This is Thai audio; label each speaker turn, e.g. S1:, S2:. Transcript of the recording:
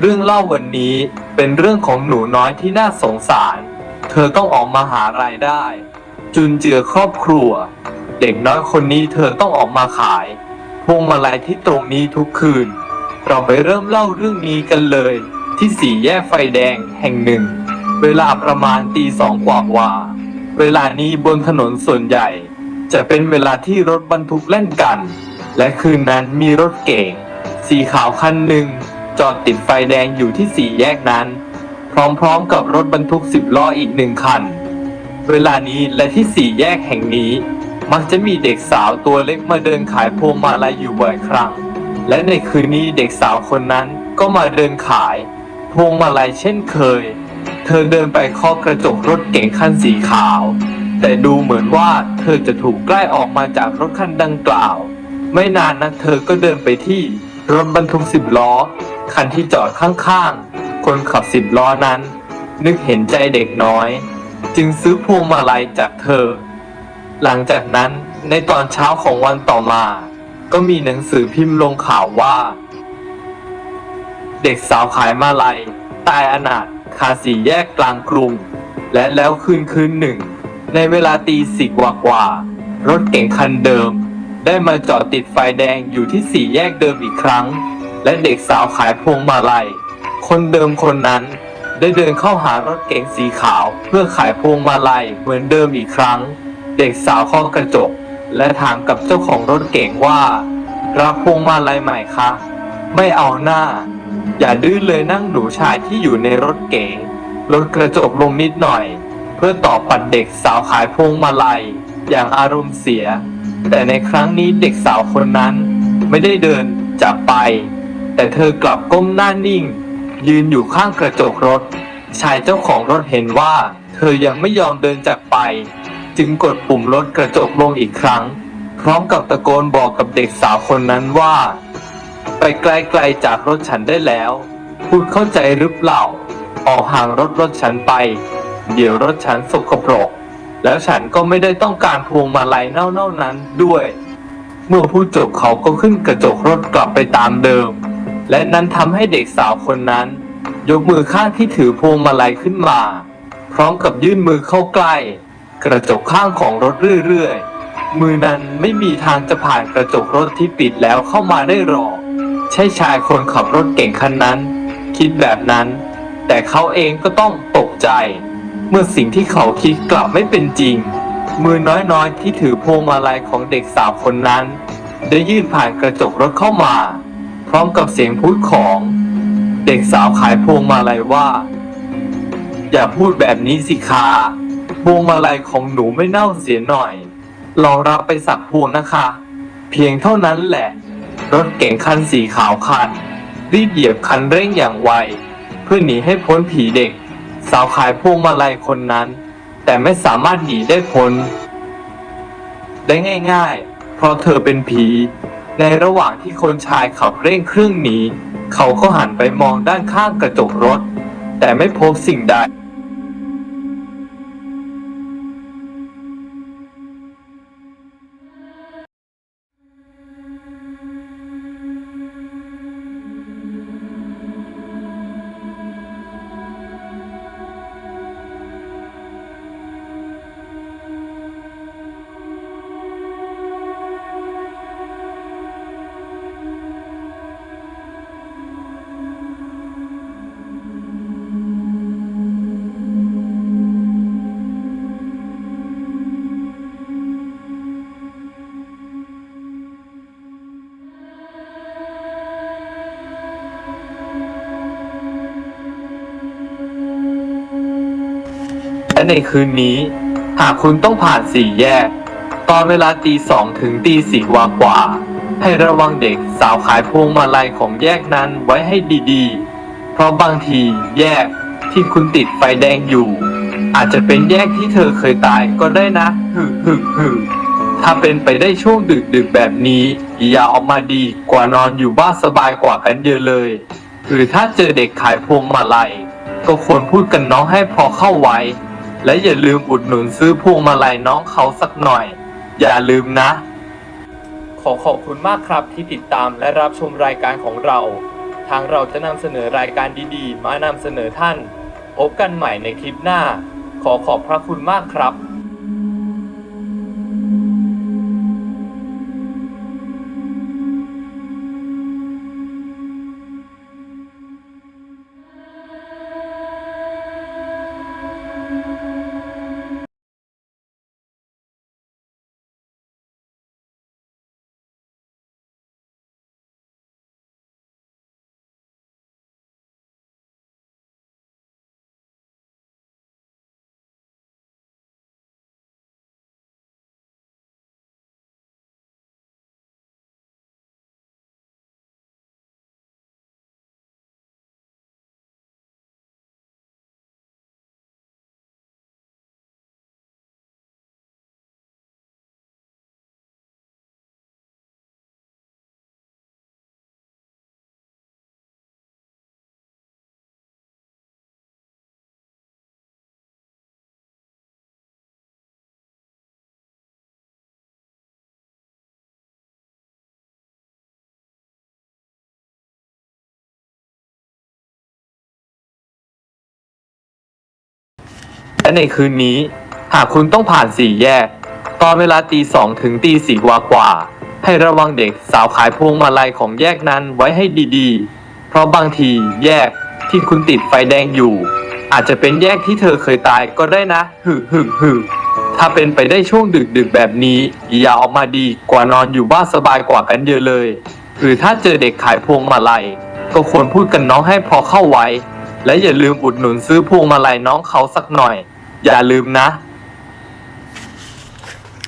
S1: เรื่องเล่าวันนี้เป็นเรื่องของหนูน้อยที่น่าสงสาร เธอต้องออกมาหารายได้ จุนเจือครอบครัว เด็กน้อยคนนี้เธอต้องออกมาขายพวงมาลัยที่ตรงนี้ทุกคืน เราไปเริ่มเล่าเรื่องนี้กันเลย ที่สี่แยกไฟแดงแห่งหนึ่ง เวลาประมาณตีสองกว่าว่าเวลานี้บนถนนส่วนใหญ่ จะเป็นเวลาที่รถบรรทุกเล่นกัน และคืนนั้นมีรถเก๋งสีขาวคันหนึ่ง จอดติดไฟแดงอยู่ที่สี่แยกนั้น พร้อมๆกับรถบรรทุกสิบล้ออีกหนึ่งคัน เวลานี้และที่สี่แยกแห่งนี้ มักจะมีเด็กสาวตัวเล็กมาเดินขายพวงมาลัยอยู่บ่อยครั้ง และในคืนนี้เด็กสาวคนนั้นก็มาเดินขาย พวงมาลัยเช่นเคย เธอเดินไปเคาะกระจกรถเก๋งคันสีขาว แต่ดูเหมือนว่าเธอจะถูกใกล้ออกมาจากรถคันดังกล่าว ไม่นานนักเธอก็เดินไปที่ รถบรรทุกสิบล้อ คันที่จอดข้างๆ คนขับสิบล้อนั้น นึกเห็นใจเด็กน้อย จึงซื้อพวงมาลัยจากเธอ หลังจากนั้นในตอนเช้าของวันต่อมา ก็มีหนังสือพิมพ์ลงข่าวว่า เด็กสาวขายมาลัย ตายอนาถคาสี่แยกกลางกรุง และแล้วคืนคืนหนึ่ง ในเวลาตีสี่กว่ากว่า รถเก๋งคันเดิม ได้มาจอดติดไฟแดงอยู่ที่สี่แยกเดิมอีกครั้ง และเด็กสาวขายพวงมาลัย คนเดิมคนนั้น ได้เดินเข้าหารถเก๋งสีขาว เพื่อขายพวงมาลัยเหมือนเดิมอีกครั้ง เด็กสาวเคาะกระจก และถามกับเจ้าของรถเก๋งว่า รับพวงมาลัยใหม่คะไม่เอาหน้า อย่าดื้อเลยนั่งหนูชายที่อยู่ในรถเก๋งลดกระจกลงนิดหน่อย เพื่อตอบปัดเด็กสาวขายพวงมาลัย อย่างอารมณ์เสีย แต่ในครั้งนี้เด็กสาวคนนั้นไม่ได้เดินจากไป แต่เธอกลับก้มหน้านิ่ง ยืนอยู่ข้างกระจกรถ ชายเจ้าของรถเห็นว่า เธอยังไม่ยอมเดินจากไป จึงกดปุ่มรถกระจกลงอีกครั้ง พร้อมกับตะโกนบอกกับเด็กสาวคนนั้นว่า ไปไกลๆจากรถฉันได้แล้วพูดเข้าใจหรือเปล่า ออกห่างรถรถฉันไป เดี๋ยวรถฉันสกปรก แล้วฉันก็ไม่ได้ต้องการพวงมาลัยเน่าๆนั้นด้วย เมื่อพูดจบเขาก็ขึ้นกระจกรถกลับไปตามเดิม และนั้นทำให้เด็กสาวคนนั้น ยกมือข้างที่ถือพวงมาลัยขึ้นมา พร้อมกับยื่นมือเข้าใกล้ กระจกข้างของรถเรื่อยๆ มือนั้นไม่มีทางจะผ่านกระจกรถที่ปิดแล้วเข้ามาได้หรอกใช่ชายคนขับรถเก่งคันนั้น คิดแบบนั้น แต่เขาเองก็ต้องตกใจ เมื่อสิ่งที่เขาคิดกลับไม่เป็นจริง มือน้อยๆ ที่ถือพวงมาลัยของเด็กสาวคนนั้น ได้ยื่นผ่านกระจกรถเข้ามา พร้อมกับเสียงพูดของ เด็กสาวขายพวงมาลัยว่า อย่าพูดแบบนี้สิคะพวงมาลัยของหนูไม่เน่าเสียหน่อยลองรับไปสักพวงนะคะ เพียงเท่านั้นแหละ รถเก๋งคันสีขาวคันรีบเหยียบคันเร่งอย่างไว เพื่อหนีให้พ้นผีเด็ก สาวขายพวงมาลัยคนนั้น แต่ไม่สามารถหนีได้พ้น ได้ง่าย ๆ เพราะเธอเป็นผี ในระหว่างที่คนชายขับเร่งเครื่องหนี เขาก็หันไปมองด้านข้างกระจกรถ แต่ไม่พบสิ่งใด ในคืนนี้ หากคุณต้องผ่านสี่แยก ตอนเวลาตีสองถึงตีสี่กว่ากว่า ให้ระวังเด็กสาวขายพวงมาลัยของแยกนั้นไว้ให้ดีๆ เพราะบางทีแยกที่คุณติดไฟแดงอยู่ อาจจะเป็นแยกที่เธอเคยตายก็ได้นะฮึฮึฮึถ้าเป็นไปได้ช่วงดึกดึกแบบนี้ อย่าออกมาดีกว่านอนอยู่บ้านสบายกว่ากันเยอะเลย หรือถ้าเจอเด็กขายพวงมาลัยก็ควรพูดกันน้องให้พอเข้าไว้ และอย่าลืมอุดหนุนซื้อพวงมาลัยน้องเขาสักหน่อย อย่าลืมนะ ขอขอบคุณมากครับที่ติดตามและรับชมรายการของเรา ทางเราจะนำเสนอรายการดีๆ มานำเสนอท่าน พบกันใหม่ในคลิปหน้า ขอขอบพระคุณมากครับ และในคืนนี้ หากคุณต้องผ่านสี่แยก ตอนเวลาตีสองถึงตีสี่กว่ากว่า ให้ระวังเด็กสาวขายพวงมาลัยของแยกนั้นไว้ให้ดีๆ เพราะบางทีแยกที่คุณติดไฟแดงอยู่ อาจจะเป็นแยกที่เธอเคยตายก็ได้นะ หึหึหึถ้าเป็นไปได้ช่วงดึกๆแบบนี้ อย่าออกมาดีกว่านอนอยู่บ้านสบายกว่ากันเยอะเลย หรือถ้าเจอเด็กขายพวงมาลัย ก็ควรพูดกันน้องให้พอเข้าไว้ และอย่าลืมอุดหนุนซื้อพวงมาลัยน้องเขาสักหน่อย อย่าลืมนะ